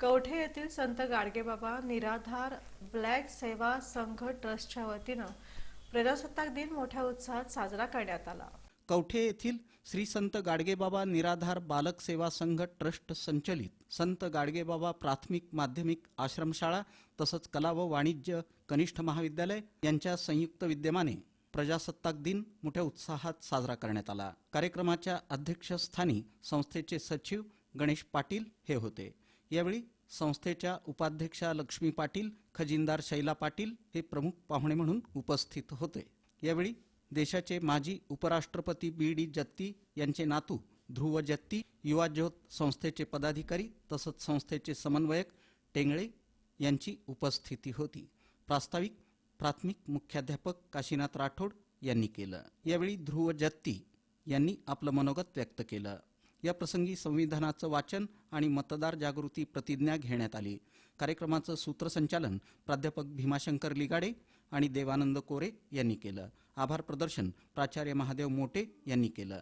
कवठे येथील संत गाडगेबाबा निराधार ब्लॅक सेवा संघ ट्रस्टच्या वतीनं प्रजासत्ताक दिन मोठ्या उत्साहात साजरा करण्यात आला. कवठे येथील श्री संत गाडगेबाबा निराधार बालक सेवा संघ ट्रस्ट संचलित संत गाडगेबाबा प्राथमिक माध्यमिक आश्रमशाळा तसंच कला व वाणिज्य कनिष्ठ महाविद्यालय यांच्या संयुक्त विद्यमाने प्रजासत्ताक दिन मोठ्या उत्साहात साजरा करण्यात आला. कार्यक्रमाच्या अध्यक्षस्थानी संस्थेचे सचिव गणेश पाटील हे होते. यावेळी संस्थेच्या उपाध्यक्षा लक्ष्मी पाटील खजिनदार शैला पाटील हे प्रमुख पाहुणे म्हणून उपस्थित होते. यावेळी देशाचे माजी उपराष्ट्रपती बी डी जत्ती यांचे नातू ध्रुव जत्ती युवा ज्योत संस्थेचे पदाधिकारी तसंच संस्थेचे समन्वयक टेंगळे यांची उपस्थिती होती. प्रास्ताविक प्राथमिक मुख्याध्यापक काशीनाथ राठोड यांनी केलं. यावेळी ध्रुव जत्ती यांनी आपलं मनोगत व्यक्त केलं. याप्रसंगी संविधानाचं वाचन आणि मतदार जागृती प्रतिज्ञा घेण्यात आली. कार्यक्रमाचं सूत्रसंचालन प्राध्यापक भीमाशंकर लिगाडे आणि देवानंद कोरे यांनी केलं. आभार प्रदर्शन प्राचार्य महादेव मोटे यांनी केलं.